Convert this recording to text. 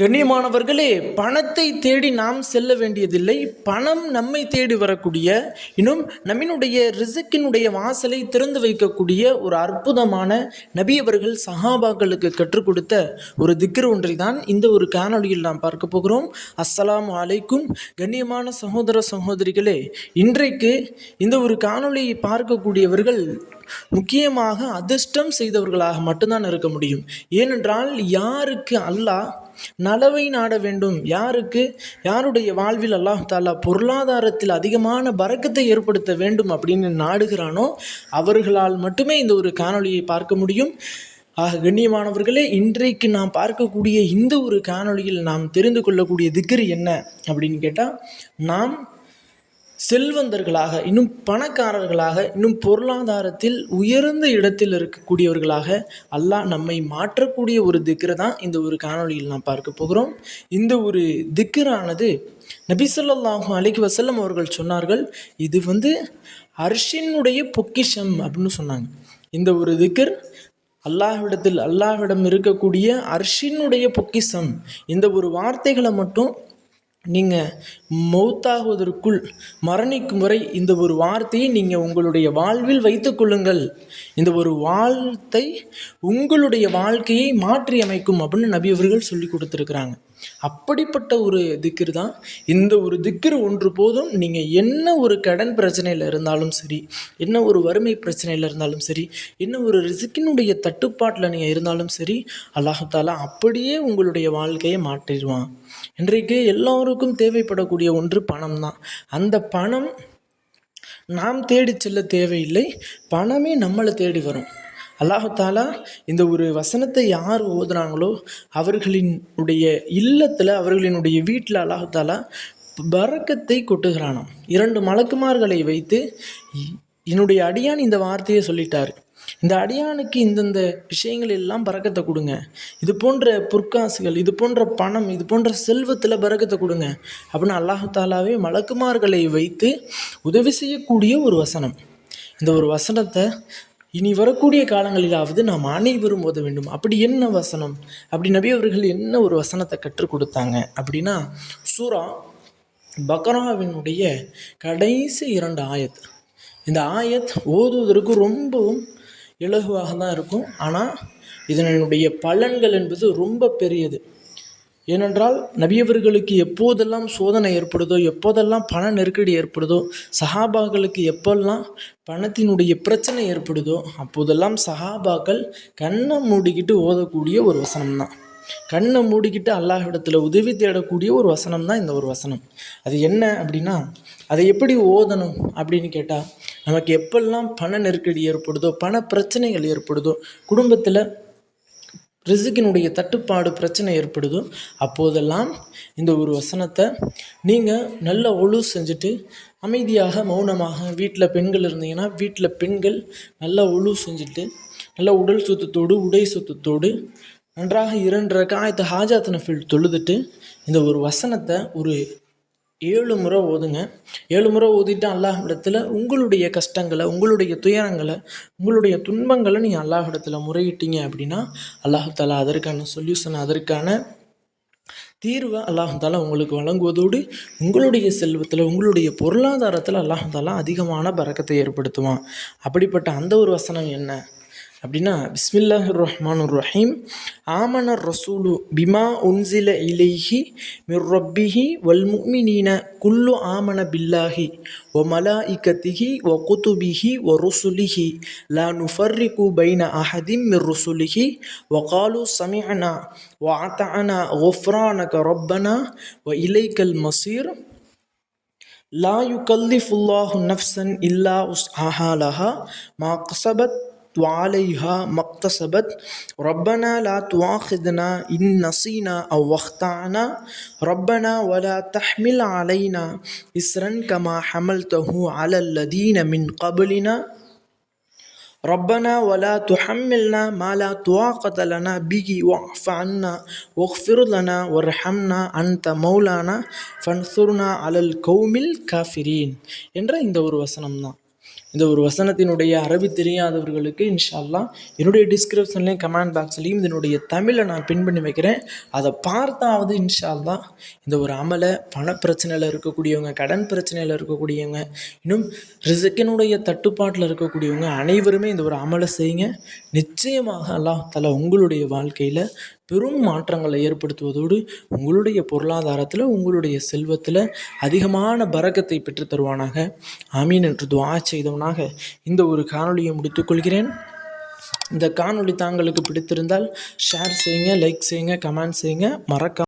கண்ணியமானவர்களே பணத்தை தேடி நாம் செல்ல வேண்டியதில்லை. பணம் நம்மை தேடி வரக்கூடிய இன்னும் நம்மினுடைய ரிசக்கினுடைய வாசலை திறந்து வைக்கக்கூடிய ஒரு அற்புதமான நபி அவர்கள் சஹாபாக்களுக்கு கற்றுக் கொடுத்த ஒரு திக்ரு ஒன்றை தான் இந்த ஒரு காணொளியில் நாம் பார்க்க போகிறோம். அஸ்ஸலாம் அலைக்கும். கண்ணியமான சகோதர சகோதரிகளே இன்றைக்கு இந்த ஒரு காணொளியை பார்க்கக்கூடியவர்கள் முக்கியமாக அதிர்ஷ்டம் செய்தவர்களாக மட்டும்தான் இருக்க முடியும். ஏனென்றால் யாருக்கு அல்லாஹ் நலவை நாட வேண்டும். யாருக்கு? யாருடைய வாழ்வில் அல்லாஹ் தாலா பொருளாதாரத்தில் அதிகமான பறக்கத்தை ஏற்படுத்த வேண்டும் அப்படின்னு நாடுகிறானோ அவர்களால் மட்டுமே இந்த ஒரு காணொளியை பார்க்க முடியும். ஆக கண்ணியமானவர்களே இன்றைக்கு நாம் பார்க்கக்கூடிய இந்த ஒரு காணொளியில் நாம் தெரிந்து கொள்ளக்கூடிய திக்கர் என்ன அப்படின்னு கேட்டால் நாம் செல்வந்தர்களாக இன்னும் பணக்காரர்களாக இன்னும் பொருளாதாரத்தில் உயர்ந்த இடத்தில் இருக்கக்கூடியவர்களாக அல்லாஹ் நம்மை மாற்றக்கூடிய ஒரு திக்ரை தான் இந்த ஒரு காணொலியில் நாம் பார்க்க போகிறோம். இந்த ஒரு திக்ரானது நபி அலிக் வசல்லம் அவர்கள் சொன்னார்கள் இது வந்து அர்ஷினுடைய பொக்கிஷம் அப்படின்னு சொன்னாங்க. இந்த ஒரு திக்ர் அல்லாஹ்விடத்தில் அல்லாஹ்விடம் இருக்கக்கூடிய அர்ஷினுடைய பொக்கிஷம். இந்த ஒரு வார்த்தைகளை மட்டும் நீங்கள் மௌத்தாகுவதற்குள் மரணிக்கும் வரை இந்த ஒரு வார்த்தையை நீங்கள் உங்களுடைய வாழ்வில் வைத்துக்கொள்ளுங்கள் இந்த ஒரு வாழ்த்தை உங்களுடைய வாழ்க்கையை மாற்றி அமைக்கும் அப்படின்னு நபி அவர்கள் சொல்லி கொடுத்துருக்குறாங்க. அப்படிப்பட்ட ஒரு திக்ர் தான். இந்த ஒரு திக்கிர் ஒன்று போதும். நீங்கள் என்ன ஒரு கடன் பிரச்சனையில் இருந்தாலும் சரி என்ன ஒரு வறுமை பிரச்சனையில் இருந்தாலும் சரி என்ன ஒரு ரிசிக்கினுடைய தட்டுப்பாட்டில் நீங்கள் இருந்தாலும் சரி அல்லாஹாலா அப்படியே உங்களுடைய வாழ்க்கையை மாற்றிடுவான். இன்றைக்கு எல்லோருக்கும் தேவைப்படக்கூடிய ஒன்று பணம் தான். அந்த பணம் நாம் தேடி செல்ல தேவையில்லை. பணமே நம்மளை தேடி வரும். அல்லாஹாலா இந்த ஒரு வசனத்தை யார் ஓதுனாங்களோ அவர்களினுடைய இல்லத்தில் அவர்களினுடைய வீட்டில் அல்லாஹாலா பறக்கத்தை கொட்டுகிறானாம். இரண்டு மலக்குமார்களை வைத்து என்னுடைய அடியான் இந்த வார்த்தையை சொல்லிட்டார். இந்த அடியானுக்கு இந்தந்த விஷயங்கள் எல்லாம் பறக்கத்தை கொடுங்க. இது போன்ற பொற்காசுகள் இது போன்ற பணம் இது போன்ற செல்வத்தில் பறக்கத்தை கொடுங்க. அப்படின்னு அல்லாஹாலாவே மலக்குமார்களை வைத்து உதவி செய்யக்கூடிய ஒரு வசனம். இந்த ஒரு வசனத்தை இனி வரக்கூடிய காலங்களிலாவது நாம் அனைவரும் ஓத வேண்டும். அப்படி என்ன வசனம்? அப்படி நபி அவர்கள் என்ன ஒரு வசனத்தை கற்றுக் கொடுத்தாங்க? அப்படின்னா சூரா பக்ராவினுடைய கடைசி இரண்டு ஆயத். இந்த ஆயத் ஓதுவதற்கு ரொம்பவும் இலகுவாக தான் இருக்கும். ஆனால் இதனுடைய பலன்கள் என்பது ரொம்ப பெரியது. ஏனென்றால் நபியவர்களுக்கு எப்போதெல்லாம் சோதனை ஏற்படுதோ எப்போதெல்லாம் பண நெருக்கடி ஏற்படுதோ சஹாபாக்களுக்கு எப்போல்லாம் பணத்தினுடைய பிரச்சனை ஏற்படுதோ அப்போதெல்லாம் சஹாபாக்கள் கண்ணை மூடிக்கிட்டு ஓதக்கூடிய ஒரு வசனம் தான் கண்ணை மூடிக்கிட்டு அல்லாஹிடத்தில் உதவி தேடக்கூடிய ஒரு வசனம் தான் இந்த ஒரு வசனம். அது என்ன அப்படின்னா அதை எப்படி ஓதணும் அப்படின்னு கேட்டால் நமக்கு எப்பெல்லாம் பண நெருக்கடி ஏற்படுதோ பண பிரச்சனைகள் ஏற்படுதோ குடும்பத்தில் ரிசுக்கினுடைய தட்டுப்பாடு பிரச்சனை ஏற்படுதோ அப்போதெல்லாம் இந்த ஒரு வசனத்தை நீங்கள் நல்ல ஒழு செஞ்சுட்டு அமைதியாக மௌனமாக வீட்டில் பெண்கள் இருந்தீங்கன்னா வீட்டில் பெண்கள் நல்லா ஒழு செஞ்சுட்டு நல்ல உடல் சுத்தத்தோடு உடை சுத்தத்தோடு நன்றாக இரண்டு காயத்தை ஹாஜாத் ஃபீல்ட் தொழுதுட்டு இந்த ஒரு வசனத்தை ஒரு ஏழு முறை ஓதுங்க. ஏழு முறை ஓதிட்டு அல்லாஹிடத்தில் உங்களுடைய கஷ்டங்களை உங்களுடைய துயரங்களை உங்களுடைய துன்பங்களை நீங்கள் அல்லாஹிடத்தில் முறையிட்டீங்க அப்படின்னா அல்லாஹாலா அதற்கான சொல்யூஷன் அதற்கான தீர்வை அல்லாஹாலா உங்களுக்கு வழங்குவதோடு உங்களுடைய செல்வத்தில் உங்களுடைய பொருளாதாரத்தில் அல்லாஹாலா அதிகமான பறக்கத்தை ஏற்படுத்துவான். அப்படிப்பட்ட அந்த ஒரு வசனம் என்ன? அப்படின்னா பிஸ்மில்லாஹ் ரஹ்மான் ரஹீம் ஆமன ரசூலு பிமா உன்சில இலைஹி மிர் ரப்பிஹி வல் முக்மினீன குல்லு ஆமன பில்லாஹி வ மலாஇகத்திஹி வ குதுபிஹி வ ருசுலிஹி லா நுஃபர்ரிகு பைன அஹதிம் மிர் ருசுலிஹி வ காலு சமிஅனா வ அத்தஅனா குஃப்ரானக ரப்பனா வ இலைக்கல் மசீர் لا يكلف الله نفسا إلا وسعها لها ما كسبت وعليها ما اكتسبت ربنا لا تؤاخذنا إن نسينا أو أخطأنا ربنا ولا تحمل علينا إسرا كما حملته على الذين من قبلنا ربنا ولا تحملنا ما لا طاقة لنا به واعف عنا واغفر لنا وارحمنا أنت مولانا فانصرنا على القوم الكافرين என்ற இந்த ஒரு வசனம் தான் இந்த ஒரு வசனத்தினுடைய அரபி தெரியாதவர்களுக்கு இன்ஷால்லா என்னுடைய டிஸ்கிரிப்ஷன்லேயும் கமெண்ட் பாக்ஸ்லேயும் இதனுடைய தமிழை நான் பின் பண்ணி வைக்கிறேன். அதை பார்த்தாவது இன்ஷால்லா இந்த ஒரு அமலை பண பிரச்சனையில் இருக்கக்கூடியவங்க கடன் பிரச்சனையில் இருக்கக்கூடியவங்க இன்னும் ரிசக்கினுடைய தட்டுப்பாட்டில் இருக்கக்கூடியவங்க அனைவருமே இந்த ஒரு அமலை செய்யுங்க. நிச்சயமாக அல்லாஹ் தலை உங்களுடைய வாழ்க்கையில் பெரும் மாற்றங்களை ஏற்படுத்துவதோடு உங்களுடைய பொருளாதாரத்தில் உங்களுடைய செல்வத்தில் அதிகமான பரக்கத்தை பெற்றுத்தருவானாக ஆமீன் என்று துவா செய்தவனாக இந்த ஒரு காணொளியை முடித்துக்கொள்கிறேன் இந்த காணொளி தாங்களுக்கு பிடித்திருந்தால் ஷேர் செய்யுங்க லைக் செய்யுங்க கமெண்ட் செய்யுங்க. மறக்காம